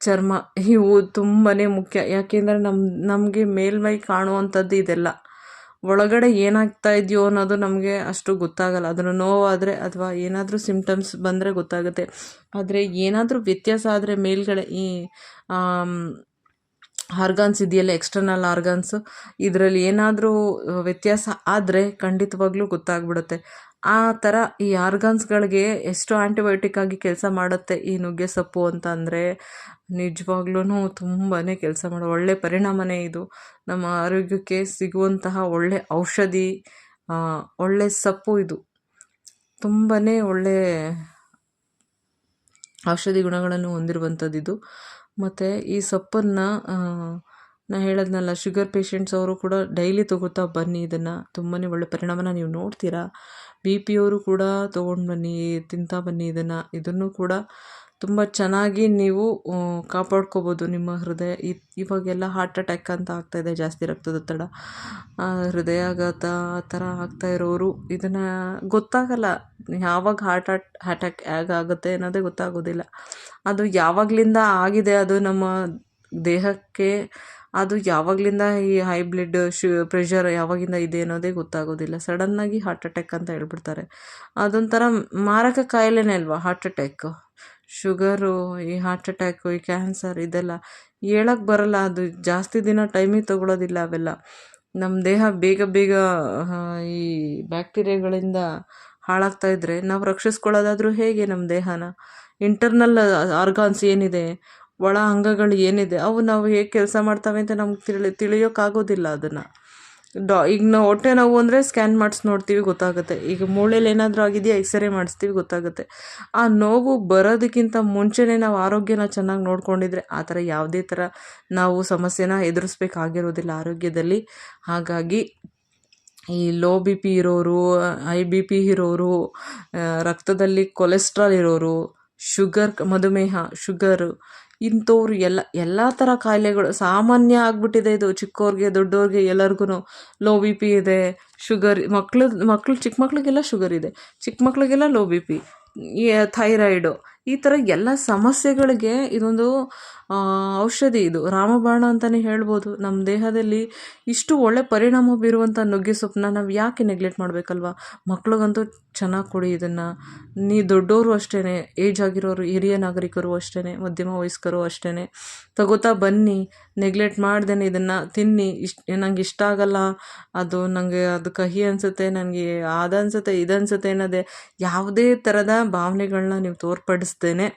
ಚರ್ಮ, ಇವು ತುಂಬಾ ಮುಖ್ಯ. ಯಾಕೆಂದರೆ ನಮ್ಮ ನಮಗೆ ಮೇಲ್ಮೈ ಕಾಣುವಂಥದ್ದು ಇದೆಲ್ಲ. ಒಳಗಡೆ ಏನಾಗ್ತಾ ಇದೆಯೋ ಅನ್ನೋದು ನಮಗೆ ಅಷ್ಟು ಗೊತ್ತಾಗಲ್ಲ. ಅದನ್ನು ನೋವಾದರೆ ಅಥವಾ ಏನಾದರೂ ಸಿಮ್ಟಮ್ಸ್ ಬಂದರೆ ಗೊತ್ತಾಗುತ್ತೆ. ಆದರೆ ಏನಾದರೂ ವ್ಯತ್ಯಾಸ ಆದರೆ ಮೇಲ್ಗಡೆ ಈ ಆರ್ಗಾನ್ಸ್ ಇದೆಯಲ್ಲ ಎಕ್ಸ್ಟರ್ನಲ್ ಆರ್ಗಾನ್ಸು ಇದರಲ್ಲಿ ಏನಾದರೂ ವ್ಯತ್ಯಾಸ ಆದರೆ ಖಂಡಿತವಾಗ್ಲೂ ಗೊತ್ತಾಗ್ಬಿಡುತ್ತೆ. ಆ ಥರ ಈ ಆರ್ಗಾನ್ಸ್ಗಳಿಗೆ ಎಷ್ಟು ಆ್ಯಂಟಿಬಯೋಟಿಕ್ ಆಗಿ ಕೆಲಸ ಮಾಡುತ್ತೆ ಈ ನುಗ್ಗೆ ಸೊಪ್ಪು ಅಂತ ಅಂದರೆ ನಿಜವಾಗ್ಲೂ ತುಂಬಾ ಕೆಲಸ ಮಾಡೋ, ಒಳ್ಳೆ ಪರಿಣಾಮನೇ ಇದು. ನಮ್ಮ ಆರೋಗ್ಯಕ್ಕೆ ಸಿಗುವಂತಹ ಒಳ್ಳೆ ಔಷಧಿ ಒಳ್ಳೆ ಸೊಪ್ಪು ಇದು. ತುಂಬಾ ಒಳ್ಳೆ ಔಷಧಿ ಗುಣಗಳನ್ನು ಹೊಂದಿರುವಂಥದ್ದು ಇದು. ಮತ್ತು ಈ ಸೊಪ್ಪನ್ನು ನಾ ಹೇಳದ್ನಲ್ಲ, ಶುಗರ್ ಪೇಷಂಟ್ಸ್ ಅವರು ಕೂಡ ಡೈಲಿ ತಗೋತಾ ಬನ್ನಿ, ಇದನ್ನು. ತುಂಬಾ ಒಳ್ಳೆ ಪರಿಣಾಮನ ನೀವು ನೋಡ್ತೀರಾ? ಬಿ ಪಿಯವರು ಕೂಡ ತೊಗೊಂಡು ಬನ್ನಿ, ತಿಂತಾ ಬನ್ನಿ ಇದನ್ನು. ಇದನ್ನು ಕೂಡ ತುಂಬ ಚೆನ್ನಾಗಿ ನೀವು ಕಾಪಾಡ್ಕೋಬೋದು ನಿಮ್ಮ ಹೃದಯ. ಇವಾಗೆಲ್ಲ ಹಾರ್ಟ್ ಅಟ್ಯಾಕ್ ಅಂತ ಆಗ್ತಾಯಿದೆ ಜಾಸ್ತಿ ರಕ್ತದೊತ್ತಡ ಹೃದಯಾಘಾತ ಆ ಥರ ಆಗ್ತಾ ಇರೋರು, ಇದನ್ನು ಗೊತ್ತಾಗಲ್ಲ. ಯಾವಾಗ ಹಾರ್ಟ್ ಅಟ್ ಅಟ್ಯಾಕ್ ಆಗುತ್ತೆ ಅನ್ನೋದೇ ಗೊತ್ತಾಗೋದಿಲ್ಲ. ಅದು ಯಾವಾಗಲಿಂದ ಆಗಿದೆ, ಅದು ನಮ್ಮ ದೇಹಕ್ಕೆ ಅದು ಯಾವಾಗಲಿಂದ ಈ ಹೈ ಬ್ಲಡ್ ಶು ಪ್ರೆಷರ್ ಯಾವಾಗಿಂದ ಇದೆ ಅನ್ನೋದೇ ಗೊತ್ತಾಗೋದಿಲ್ಲ. ಸಡನ್ನಾಗಿ ಹಾರ್ಟ್ ಅಟ್ಯಾಕ್ ಅಂತ ಹೇಳ್ಬಿಡ್ತಾರೆ. ಅದೊಂಥರ ಮಾರಕ ಕಾಯಿಲೆನೇ ಅಲ್ವಾ ಹಾರ್ಟ್ ಅಟ್ಯಾಕ್ ಶುಗರು ಈ ಹಾರ್ಟ್ ಅಟ್ಯಾಕು ಈ ಕ್ಯಾನ್ಸರ್ ಇದೆಲ್ಲ ಹೇಳಕ್ಕೆ ಬರಲ್ಲ. ಅದು ಜಾಸ್ತಿ ದಿನ ಟೈಮಿಗೆ ತಗೊಳ್ಳೋದಿಲ್ಲ ಅವೆಲ್ಲ. ನಮ್ಮ ದೇಹ ಬೇಗ ಬೇಗ ಈ ಬ್ಯಾಕ್ಟೀರಿಯಾಗಳಿಂದ ಹಾಳಾಗ್ತಾ ಇದ್ದರೆ ನಾವು ರಕ್ಷಿಸ್ಕೊಳ್ಳೋದಾದರೂ ಹೇಗೆ ನಮ್ಮ ದೇಹನ? ಇಂಟರ್ನಲ್ ಆರ್ಗಾನ್ಸ್ ಏನಿದೆ? ಒಳ ಅಂಗಗಳು ಏನಿದೆ, ಅವು ನಾವು ಹೇಗೆ ಕೆಲಸ ಮಾಡ್ತವೆ ಅಂತ ನಮ್ಗೆ ತಿಳಿ ತಿಳಿಯೋಕ್ಕಾಗೋದಿಲ್ಲ ಅದನ್ನು. ಡಾ, ಈಗ ನಾವು ಹೊಟ್ಟೆ ನೋವು ಅಂದರೆ ಸ್ಕ್ಯಾನ್ ಮಾಡಿಸಿ ನೋಡ್ತೀವಿ ಗೊತ್ತಾಗುತ್ತೆ. ಈಗ ಮೂಳೆಯಲ್ಲಿ ಏನಾದರೂ ಆಗಿದೆಯಾ, ಎಕ್ಸ್ರೇ ಮಾಡಿಸ್ತೀವಿ ಗೊತ್ತಾಗುತ್ತೆ. ಆ ನೋವು ಬರೋದಕ್ಕಿಂತ ಮುಂಚೆನೇ ನಾವು ಆರೋಗ್ಯನ ಚೆನ್ನಾಗಿ ನೋಡ್ಕೊಂಡಿದ್ರೆ ಆ ಥರ ಯಾವುದೇ ಥರ ನಾವು ಸಮಸ್ಯೆನ ಎದುರಿಸ್ಬೇಕಾಗಿರೋದಿಲ್ಲ ಆರೋಗ್ಯದಲ್ಲಿ. ಹಾಗಾಗಿ ಈ ಲೋ ಬಿ ಪಿ ಇರೋರು, ಹೈ ಬಿ ಪಿ ಇರೋರು ರಕ್ತದಲ್ಲಿ ಕೊಲೆಸ್ಟ್ರಾಲ್ ಇರೋರು, ಶುಗರ್, ಮಧುಮೇಹ, ಶುಗರು ಇಂಥವ್ರು ಎಲ್ಲ ಎಲ್ಲ ಥರ ಕಾಯಿಲೆಗಳು ಸಾಮಾನ್ಯ ಆಗಿಬಿಟ್ಟಿದೆ ಇದು ಚಿಕ್ಕವ್ರಿಗೆ ದೊಡ್ಡವ್ರಿಗೆ ಎಲ್ಲರಿಗೂ ಲೋ ಬಿ ಪಿ ಇದೆ ಶುಗರ್ ಮಕ್ಳು ಮಕ್ಳು ಚಿಕ್ಕ ಮಕ್ಳಿಗೆಲ್ಲ ಶುಗರ್ ಇದೆ ಚಿಕ್ಕ ಮಕ್ಳಿಗೆಲ್ಲ ಲೋ ಬಿ ಪಿ ಥೈರಾಯ್ಡು ಈ ಥರ ಎಲ್ಲ ಸಮಸ್ಯೆಗಳಿಗೆ ಇದೊಂದು ಔಷಧಿ ಇದು ರಾಮಬಾಣ ಅಂತಲೇ ಹೇಳ್ಬೋದು. ನಮ್ಮ ದೇಹದಲ್ಲಿ ಇಷ್ಟು ಒಳ್ಳೆ ಪರಿಣಾಮ ಬೀರುವಂಥ ನುಗ್ಗೆ ಸೊಪ್ಪನ್ನ ನಾವು ಯಾಕೆ ನೆಗ್ಲೆಕ್ಟ್ ಮಾಡಬೇಕಲ್ವಾ? ಮಕ್ಳಿಗಂತೂ ಚೆನ್ನಾಗಿ ಕೊಡಿ ಇದನ್ನು. ನೀ ದೊಡ್ಡವರು ಅಷ್ಟೇ ಏಜ್ ಆಗಿರೋರು, ಹಿರಿಯ ನಾಗರಿಕರು ಅಷ್ಟೇ ಮಧ್ಯಮ ವಯಸ್ಕರು ಅಷ್ಟೇ ತಗೋತಾ ಬನ್ನಿ ನೆಗ್ಲೆಕ್ಟ್ ಮಾಡ್ದೇನೆ ಇದನ್ನು, ತಿನ್ನಿ. ಇಷ್ಟ, ನಂಗೆ ಇಷ್ಟ ಆಗಲ್ಲ. ಅದು ನನಗೆ ಅದು ಕಹಿ ಅನಿಸುತ್ತೆ ನನಗೆ ಅದು ಅನಿಸುತ್ತೆ, ಇದು ಅನಿಸುತ್ತೆ ಅನ್ನೋದೇ ಯಾವುದೇ ಥರದ ಭಾವನೆಗಳನ್ನ ನೀವು ತೋರ್ಪಡಿಸ್ದೇನೆ.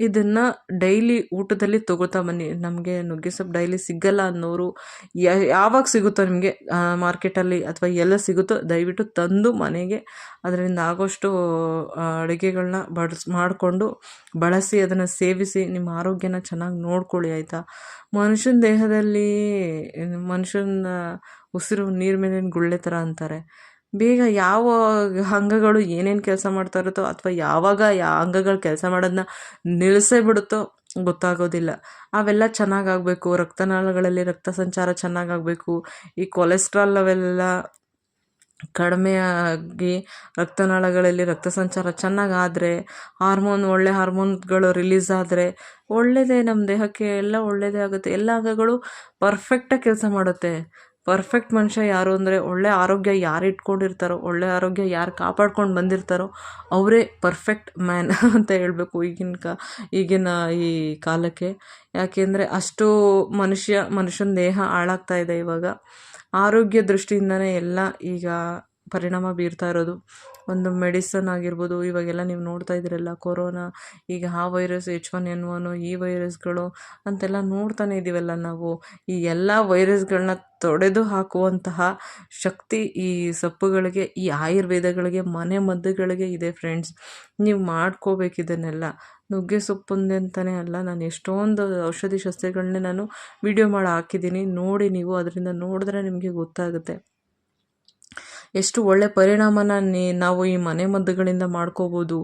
ಇದನ್ನು ಡೈಲಿ ಊಟದಲ್ಲಿ ತೊಗೊಳ್ತಾ ಬನ್ನಿ. ನಮಗೆ ನುಗ್ಗೆ ಸೊಪ್ಪು ಡೈಲಿ ಸಿಗಲ್ಲ ಅನ್ನೋರು ಯಾವಾಗ ಸಿಗುತ್ತೋ ನಿಮಗೆ ಮಾರ್ಕೆಟಲ್ಲಿ ಅಥವಾ ಎಲ್ಲ ಸಿಗುತ್ತೋ ದಯವಿಟ್ಟು ತಂದು ಮನೆಗೆ ಅದರಿಂದ ಆಗೋಷ್ಟು ಅಡುಗೆಗಳನ್ನ ಬಡ್ಸ್, ಮಾಡಿಕೊಂಡು ಬಳಸಿ ಅದನ್ನು ಸೇವಿಸಿ ನಿಮ್ಮ ಆರೋಗ್ಯನ ಚೆನ್ನಾಗಿ ನೋಡ್ಕೊಳ್ಳಿ ಆಯಿತಾ? ಮನುಷ್ಯನ ದೇಹದಲ್ಲಿ, ಮನುಷ್ಯನ ಉಸಿರು ನೀರು ಮೇಲಿನ ಗುಳ್ಳೆ ಥರ ಅಂತಾರೆ. ಬೇಗ ಯಾವ ಅಂಗಗಳು ಏನೇನು ಕೆಲಸ ಮಾಡ್ತಾ ಇರುತ್ತೋ ಅಥವಾ ಯಾವಾಗ ಯಾವ ಅಂಗಗಳು ಕೆಲಸ ಮಾಡೋದನ್ನ ನಿಲ್ಲಿಸೇ ಬಿಡುತ್ತೋ ಗೊತ್ತಾಗೋದಿಲ್ಲ. ಅವೆಲ್ಲ ಚೆನ್ನಾಗಾಗಬೇಕು. ರಕ್ತನಾಳಗಳಲ್ಲಿ ರಕ್ತ ಸಂಚಾರ ಚೆನ್ನಾಗಾಗಬೇಕು. ಈ ಕೊಲೆಸ್ಟ್ರಾಲ್ ಅವೆಲ್ಲ ಕಡಿಮೆಯಾಗಿ ರಕ್ತನಾಳಗಳಲ್ಲಿ ರಕ್ತ ಸಂಚಾರ ಚೆನ್ನಾಗಾದರೆ, ಹಾರ್ಮೋನ್ ಒಳ್ಳೆ ಹಾರ್ಮೋನ್ಗಳು ರಿಲೀಸ್ ಆದರೆ ಒಳ್ಳೆಯದೇ ನಮ್ಮ ದೇಹಕ್ಕೆ, ಎಲ್ಲ ಒಳ್ಳೆಯದೇ ಆಗುತ್ತೆ. ಎಲ್ಲ ಅಂಗಗಳು ಪರ್ಫೆಕ್ಟಾಗಿ ಕೆಲಸ ಮಾಡುತ್ತೆ. ಪರ್ಫೆಕ್ಟ್ ಮನುಷ್ಯ ಯಾರು ಅಂದರೆ ಒಳ್ಳೆ ಆರೋಗ್ಯ ಯಾರು ಇಟ್ಕೊಂಡಿರ್ತಾರೋ, ಒಳ್ಳೆ ಆರೋಗ್ಯ ಯಾರು ಕಾಪಾಡ್ಕೊಂಡು ಬಂದಿರ್ತಾರೋ ಅವರೇ ಪರ್ಫೆಕ್ಟ್ ಮ್ಯಾನ್ ಅಂತ ಹೇಳಬೇಕು ಈಗಿನ ಕಾ, ಈಗಿನ ಈ ಕಾಲಕ್ಕೆ. ಯಾಕೆಂದರೆ ಅಷ್ಟು ಮನುಷ್ಯ, ಮನುಷ್ಯನ ದೇಹ ಹಾಳಾಗ್ತಾ ಇದೆ ಇವಾಗ. ಆರೋಗ್ಯ ದೃಷ್ಟಿಯಿಂದನೇ ಎಲ್ಲ ಈಗ ಪರಿಣಾಮ ಬೀರ್ತಾ ಇರೋದು. ಒಂದು ಮೆಡಿಸನ್ ಆಗಿರ್ಬೋದು, ಇವಾಗೆಲ್ಲ ನೀವು ನೋಡ್ತಾ ಇದ್ದೀರಲ್ಲ, ಕೊರೋನಾ, ಈಗ ಆ virus H one N one, ಈ ವೈರಸ್ಗಳು ಅಂತೆಲ್ಲ ನೋಡ್ತಾನೆ ಇದ್ದೀವಲ್ಲ ನಾವು. ಈ ಎಲ್ಲ ವೈರಸ್ಗಳನ್ನ ತೊಡೆದು ಹಾಕುವಂತಹ ಶಕ್ತಿ ಈ ಸೊಪ್ಪುಗಳಿಗೆ, ಈ ಆಯುರ್ವೇದಗಳಿಗೆ, ಮನೆ ಮದ್ದುಗಳಿಗೆ ಇದೆ ಫ್ರೆಂಡ್ಸ್ ನೀವು ಮಾಡ್ಕೋಬೇಕು ಇದನ್ನೆಲ್ಲ. ನುಗ್ಗೆ ಸೊಪ್ಪೊಂದೇ ಅಂತಲೇ ಅಲ್ಲ, ನಾನು ಎಷ್ಟೊಂದು ಔಷಧಿ ಸಸ್ಯಗಳನ್ನೇ ನಾನು ವಿಡಿಯೋ ಮಾಡಿ ಹಾಕಿದ್ದೀನಿ. ನೋಡಿ ನೀವು, ಅದರಿಂದ ನೋಡಿದ್ರೆ ನಿಮಗೆ ಗೊತ್ತಾಗುತ್ತೆ. ಎಷ್ಟು ಒಳ್ಳೆ ಪರಿಣಾಮನ ನಾವು ಈ ಮನೆ ಮದ್ದುಗಳಿಂದ ಮಾಡ್ಕೋಬೋದು,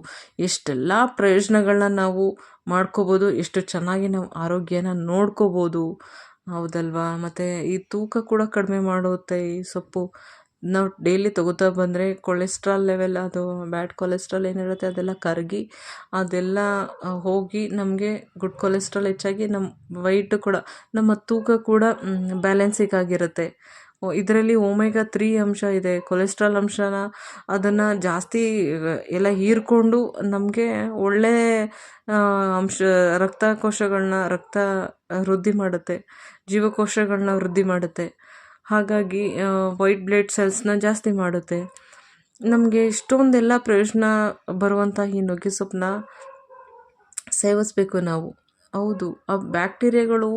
ಎಷ್ಟೆಲ್ಲ ಪ್ರಯೋಜನಗಳನ್ನ ನಾವು ಮಾಡ್ಕೋಬೋದು, ಎಷ್ಟು ಚೆನ್ನಾಗಿ ನಾವು ಆರೋಗ್ಯನ ನೋಡ್ಕೋಬೋದು. ಹೌದಲ್ವಾ? ಮತ್ತು ಈ ತೂಕ ಕೂಡ ಕಡಿಮೆ ಮಾಡುತ್ತೆ, ಈ ಸೊಪ್ಪು. ನಾವು ಡೈಲಿ ತಗೋತಾ ಬಂದರೆ ಕೊಲೆಸ್ಟ್ರಾಲ್ ಲೆವೆಲ್ ಅದು ಬ್ಯಾಡ್ ಕೊಲೆಸ್ಟ್ರಾಲ್ ಏನಿರುತ್ತೆ ಅದೆಲ್ಲ ಕರಗಿ, ಅದೆಲ್ಲ ಹೋಗಿ ನಮಗೆ ಗುಡ್ ಕೊಲೆಸ್ಟ್ರಾಲ್ ಹೆಚ್ಚಾಗಿ ನಮ್ಮ ವೈಟು ಕೂಡ, ನಮ್ಮ ತೂಕ ಕೂಡ ಬ್ಯಾಲೆನ್ಸಿಗೆ ಆಗಿರುತ್ತೆ. ಇದರಲ್ಲಿ ಓಮೆಗಾ ತ್ರೀ ಅಂಶ ಇದೆ. ಕೊಲೆಸ್ಟ್ರಾಲ್ ಅಂಶನ ಅದನ್ನು ಜಾಸ್ತಿ ಎಲ್ಲ ಹೀರಿಕೊಂಡು ನಮಗೆ ಒಳ್ಳೆ ಅಂಶ ರಕ್ತಕೋಶಗಳನ್ನ ರಕ್ತ ವೃದ್ಧಿ ಮಾಡುತ್ತೆ. ಜೀವಕೋಶಗಳನ್ನ ವೃದ್ಧಿ ಮಾಡುತ್ತೆ. ಹಾಗಾಗಿ ವೈಟ್ ಬ್ಲಡ್ ಸೆಲ್ಸ್ನ ಜಾಸ್ತಿ ಮಾಡುತ್ತೆ. ನಮಗೆ ಇಷ್ಟೊಂದೆಲ್ಲ ಪ್ರಯೋಜನ ಬರುವಂಥ ಈ ನುಗ್ಗೆ ಸೊಪ್ಪನ್ನ ಸೇವಿಸ್ಬೇಕು ನಾವು. ಹೌದು. ಆ ಬ್ಯಾಕ್ಟೀರಿಯಾಗಳು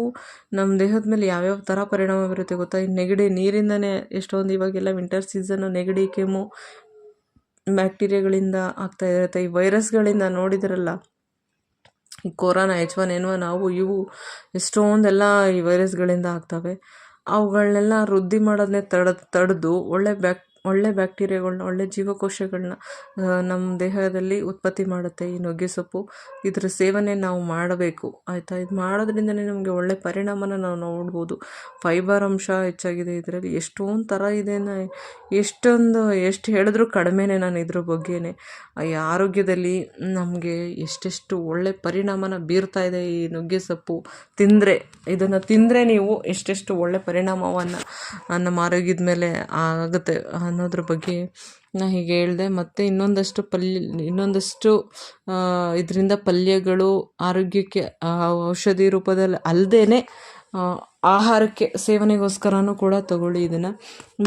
ನಮ್ಮ ದೇಹದ ಮೇಲೆ ಯಾವ್ಯಾವ ಥರ ಪರಿಣಾಮ ಬೀರುತ್ತೆ ಗೊತ್ತಾ? ಈ ನೆಗಡಿ ನೀರಿಂದನೇ ಎಷ್ಟೊಂದು ಇವಾಗೆಲ್ಲ ವಿಂಟರ್ ಸೀಸನ್ನು ನೆಗಡಿ, ಕೆಮ್ಮು ಬ್ಯಾಕ್ಟೀರಿಯಾಗಳಿಂದ ಆಗ್ತಾ ಇರುತ್ತೆ. ಈ ವೈರಸ್ಗಳಿಂದ ನೋಡಿದ್ರಲ್ಲ, ಈ corona, H one N one ಅವು ಇವು ಎಷ್ಟೊಂದೆಲ್ಲ ಈ ವೈರಸ್ಗಳಿಂದ ಆಗ್ತವೆ. ಅವುಗಳನ್ನೆಲ್ಲ ವೃದ್ಧಿ ಮಾಡೋದನ್ನೇ ತಡ, ತಡೆದು ಒಳ್ಳೆ ಬ್ಯಾಕ್ ಒಳ್ಳೆ ಬ್ಯಾಕ್ಟೀರಿಯಾಗಳನ್ನ ಒಳ್ಳೆ ಜೀವಕೋಶಗಳನ್ನ ನಮ್ಮ ದೇಹದಲ್ಲಿ ಉತ್ಪತ್ತಿ ಮಾಡುತ್ತೆ ಈ ನುಗ್ಗೆ ಸೊಪ್ಪು. ಇದರ ಸೇವನೆ ನಾವು ಮಾಡಬೇಕು, ಆಯಿತಾ? ಇದು ಮಾಡೋದ್ರಿಂದಲೇ ನಮಗೆ ಒಳ್ಳೆ ಪರಿಣಾಮನ ನಾವು ನೋಡ್ಬೋದು. ಫೈಬರ್ ಅಂಶ ಹೆಚ್ಚಾಗಿದೆ ಇದರಲ್ಲಿ. ಎಷ್ಟೊಂದು ಥರ ಇದೆ ಎಷ್ಟೊಂದು, ಎಷ್ಟು ಹೇಳಿದ್ರೂ ಕಡಿಮೆನೇ ನಾನು ಇದ್ರ ಬಗ್ಗೆನೇ. ಈ ಆರೋಗ್ಯದಲ್ಲಿ ನಮಗೆ ಎಷ್ಟೆಷ್ಟು ಒಳ್ಳೆ ಪರಿಣಾಮನ ಬೀರ್ತಾ ಇದೆ ಈ ನುಗ್ಗೆ ಸೊಪ್ಪು ತಿಂದರೆ. ಇದನ್ನು ತಿಂದರೆ ನೀವು ಎಷ್ಟೆಷ್ಟು ಒಳ್ಳೆ ಪರಿಣಾಮವನ್ನು, ನಮ್ಮ ಆರೋಗ್ಯದ ಮೇಲೆ ಆಗುತ್ತೆ. ಅನ್ನೋದ್ರ ಬಗ್ಗೆ ನಾ ಹೀಗೆ ಹೇಳಿದೆ. ಮತ್ತು ಇನ್ನೊಂದಷ್ಟು ಪಲ್ಯ, ಇನ್ನೊಂದಷ್ಟು ಇದರಿಂದ ಪಲ್ಯಗಳು ಆರೋಗ್ಯಕ್ಕೆ ಔಷಧಿ ರೂಪದಲ್ಲಿ ಅಲ್ಲದೇ ಆಹಾರಕ್ಕೆ, ಸೇವನೆಗೋಸ್ಕರನೂ ಕೂಡ ತಗೊಳ್ಳಿ ಇದನ್ನು.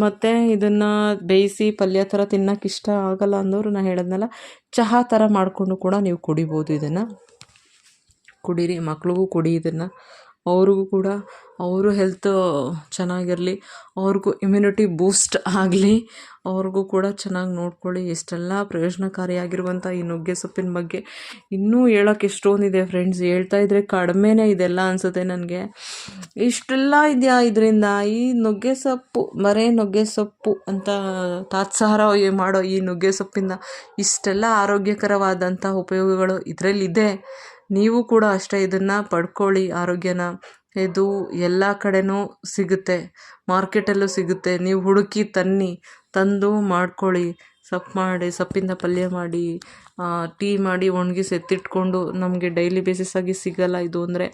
ಮತ್ತು ಇದನ್ನು ಬೇಯಿಸಿ ಪಲ್ಯ ಥರ ತಿನ್ನೋಕೆ ಇಷ್ಟ ಆಗಲ್ಲ ಅಂದವರು ನಾನು ಹೇಳಿದ್ನಲ್ಲ, ಚಹಾ ಥರ ಮಾಡಿಕೊಂಡು ಕೂಡ ನೀವು ಕುಡಿಬೋದು ಇದನ್ನು. ಕುಡೀರಿ, ಮಕ್ಳಿಗೂ ಕುಡಿ ಇದನ್ನು. ಅವ್ರಿಗೂ ಕೂಡ ಅವರು ಹೆಲ್ತ್ ಚೆನ್ನಾಗಿರಲಿ, ಅವ್ರಿಗೂ ಇಮ್ಯುನಿಟಿ ಬೂಸ್ಟ್ ಆಗಲಿ, ಅವ್ರಿಗೂ ಕೂಡ ಚೆನ್ನಾಗಿ ನೋಡ್ಕೊಳ್ಳಿ. ಇಷ್ಟೆಲ್ಲ ಪ್ರಯೋಜನಕಾರಿಯಾಗಿರುವಂಥ ಈ ನುಗ್ಗೆ ಸೊಪ್ಪಿನ ಬಗ್ಗೆ ಇನ್ನೂ ಹೇಳೋಕೆ ಎಷ್ಟೊಂದಿದೆ ಫ್ರೆಂಡ್ಸ್ ಹೇಳ್ತಾ ಇದ್ರೆ ಕಡಿಮೆನೇ ಇದೆಲ್ಲ ಅನಿಸುತ್ತೆ ನನಗೆ. ಇಷ್ಟೆಲ್ಲ ಇದೆಯಾ ಇದರಿಂದ? ಈ ನುಗ್ಗೆ ಸೊಪ್ಪು ಬರೇ ನುಗ್ಗೆ ಸೊಪ್ಪು ಅಂತ ತಾತ್ಸಾರ ಮಾಡೋ ಈ ನುಗ್ಗೆ ಸೊಪ್ಪಿಂದ ಇಷ್ಟೆಲ್ಲ ಆರೋಗ್ಯಕರವಾದಂಥ ಉಪಯೋಗಗಳು ಇದರಲ್ಲಿದೆ. ನೀವು ಕೂಡ ಅಷ್ಟೇ ಇದನ್ನು ಪಡ್ಕೊಳ್ಳಿ. ಆರೋಗ್ಯನ ಇದು ಎಲ್ಲ ಕಡೆನೂ ಸಿಗುತ್ತೆ. ಮಾರ್ಕೆಟಲ್ಲೂ ಸಿಗುತ್ತೆ. ನೀವು ಹುಡುಕಿ ತನ್ನಿ, ತಂದು ಮಾಡ್ಕೊಳ್ಳಿ. ಸೊಪ್ಪು ಮಾಡಿ, ಸೊಪ್ಪಿಂದ ಪಲ್ಯ ಮಾಡಿ ಟೀ ಮಾಡಿ ಒಣಗಿಸಿ ಎತ್ತಿಟ್ಕೊಂಡು ನಮಗೆ ಡೈಲಿ ಬೇಸಿಸಾಗಿ ಸಿಗಲ್ಲ ಇದು ಅಂದರೆ.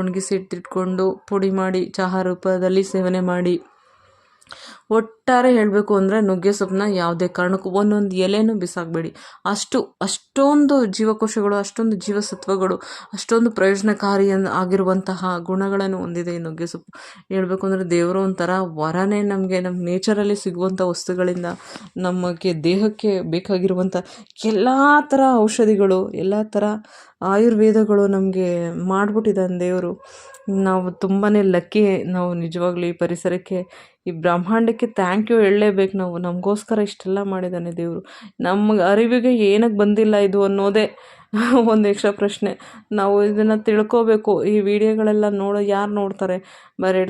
ಒಣಗಿಸಿ ಎತ್ತಿಟ್ಕೊಂಡು ಪುಡಿ ಮಾಡಿ, ಚಹಾ ರೂಪದಲ್ಲಿ ಸೇವನೆ ಮಾಡಿ. ಒಟ್ಟಾರೆ ಹೇಳಬೇಕು ಅಂದರೆ ನುಗ್ಗೆ ಸೊಪ್ಪನ್ನ ಯಾವುದೇ ಕಾರಣಕ್ಕೂ ಒಂದೊಂದು ಎಲೆನೂ ಬಿಸಾಕಬೇಡಿ. ಅಷ್ಟು, ಅಷ್ಟೊಂದು ಜೀವಕೋಶಗಳು, ಅಷ್ಟೊಂದು ಜೀವಸತ್ವಗಳು, ಅಷ್ಟೊಂದು ಪ್ರಯೋಜನಕಾರಿ ಆಗಿರುವಂತಹ ಗುಣಗಳನ್ನು ಹೊಂದಿದೆ ಈ ನುಗ್ಗೆ ಸೊಪ್ಪು. ಹೇಳಬೇಕು ಅಂದರೆ ದೇವರು ಒಂಥರ ವರನೇ ನಮಗೆ ನಮ್ಮ ನೇಚರಲ್ಲಿ ಸಿಗುವಂಥ ವಸ್ತುಗಳಿಂದ ನಮಗೆ ದೇಹಕ್ಕೆ ಬೇಕಾಗಿರುವಂಥ ಎಲ್ಲ ಥರ ಔಷಧಿಗಳು, ಎಲ್ಲ ಥರ ಆಯುರ್ವೇದಗಳು ನಮಗೆ ಮಾಡಿಬಿಟ್ಟಿದ್ದಾನೆ ದೇವರು. ನಾವು ತುಂಬಾ ಲಕ್ಕಿ ನಾವು ನಿಜವಾಗ್ಲೂ ಈ ಪರಿಸರಕ್ಕೆ, ಈ ಬ್ರಹ್ಮಾಂಡಕ್ಕೆ ಥ್ಯಾಂಕ್ ಯು ಹೇಳಲೇಬೇಕು ನಾವು. ನಮಗೋಸ್ಕರ ಇಷ್ಟೆಲ್ಲ ಮಾಡಿದ್ದಾನೆ ದೇವರು. ನಮ್ಗೆ ಅರಿವಿಗೆ ಏನಕ್ಕೆ ಬಂದಿಲ್ಲ ಇದು ಅನ್ನೋದೇ ಒಂದು ಯಕ್ಷ ಪ್ರಶ್ನೆ. ನಾವು ಇದನ್ನು ತಿಳ್ಕೋಬೇಕು. ಈ ವಿಡಿಯೋಗಳೆಲ್ಲ ನೋಡೋ, ಯಾರು ನೋಡ್ತಾರೆ? ಬರೀ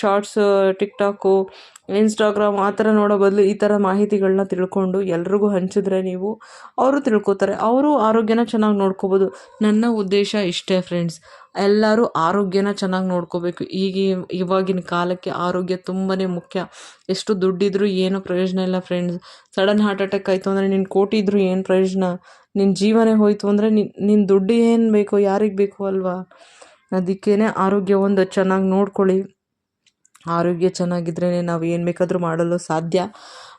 ಶಾರ್ಟ್ಸು ಟಿಕ್ಟಾಕು ಇನ್ಸ್ಟಾಗ್ರಾಮ್ ಆ ಥರ ನೋಡೋ ಬದಲು ಈ ಥರ ಮಾಹಿತಿಗಳನ್ನ ತಿಳ್ಕೊಂಡು ಎಲ್ರಿಗೂ ಹಂಚಿದ್ರೆ ನೀವು, ಅವರು ತಿಳ್ಕೊತಾರೆ. ಅವರು ಆರೋಗ್ಯನ ಚೆನ್ನಾಗಿ ನೋಡ್ಕೋಬೋದು. ನನ್ನ ಉದ್ದೇಶ ಇಷ್ಟೇ ಫ್ರೆಂಡ್ಸ್ ಎಲ್ಲರೂ ಆರೋಗ್ಯನ ಚೆನ್ನಾಗಿ ನೋಡ್ಕೋಬೇಕು. ಈಗ ಇವಾಗಿನ ಕಾಲಕ್ಕೆ ಆರೋಗ್ಯ ತುಂಬಾ ಮುಖ್ಯ. ಎಷ್ಟು ದುಡ್ಡಿದ್ರೂ ಏನು ಪ್ರಯೋಜನ ಇಲ್ಲ ಫ್ರೆಂಡ್ಸ್ ಸಡನ್ ಹಾರ್ಟ್ ಅಟ್ಯಾಕ್ ಆಯಿತು ಅಂದರೆ ನಿನ್ನ ಕೋಟಿ ಇದ್ದರೂ ಏನು ಪ್ರಯೋಜನ? ನಿನ್ನ ಜೀವನೇ ಹೋಯಿತು ಅಂದರೆ ನಿನ್ನ ದುಡ್ಡು ಏನು ಬೇಕೋ, ಯಾರಿಗೆ ಬೇಕು ಅಲ್ವಾ? ಅದಕ್ಕೇ ಆರೋಗ್ಯ ಒಂದು ಚೆನ್ನಾಗಿ ನೋಡ್ಕೊಳ್ಳಿ. ಆರೋಗ್ಯ ಚೆನ್ನಾಗಿದ್ರೇ ನಾವು ಏನು ಬೇಕಾದರೂ ಮಾಡಲು ಸಾಧ್ಯ.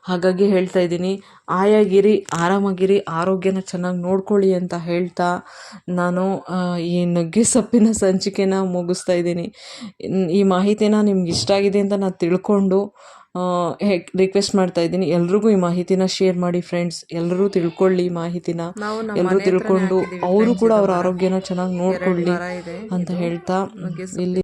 ಹಾಗಾಗಿ ಹೇಳ್ತಾ ಇದ್ದೀನಿ ಆಯಾಗಿರಿ ಆರಾಮಾಗಿರಿ ಆರೋಗ್ಯನ ಚೆನ್ನಾಗಿ ನೋಡ್ಕೊಳ್ಳಿ ಅಂತ ಹೇಳ್ತಾ ನಾನು ಈ ನುಗ್ಗೆ ಸೊಪ್ಪಿನ ಸಂಚಿಕೆನ ಮುಗಿಸ್ತಾ ಇದ್ದೀನಿ. ಈ ಮಾಹಿತಿನ ನಿಮ್ಗೆ ಇಷ್ಟ ಆಗಿದೆ ಅಂತ ನಾನು ತಿಳ್ಕೊಂಡು ರಿಕ್ವೆಸ್ಟ್ ಮಾಡ್ತಾ ಇದ್ದೀನಿ. ಎಲ್ರಿಗೂ ಈ ಮಾಹಿತಿನ ಶೇರ್ ಮಾಡಿ ಫ್ರೆಂಡ್ಸ್ ಎಲ್ಲರೂ ತಿಳ್ಕೊಳ್ಳಿ ಈ ಮಾಹಿತಿನ. ಎಲ್ಲರೂ ತಿಳ್ಕೊಂಡು ಅವರು ಕೂಡ ಅವ್ರ ಆರೋಗ್ಯನ ಚೆನ್ನಾಗಿ ನೋಡ್ಕೊಳ್ಳಿ ಅಂತ ಹೇಳ್ತಾ ಇಲ್ಲಿ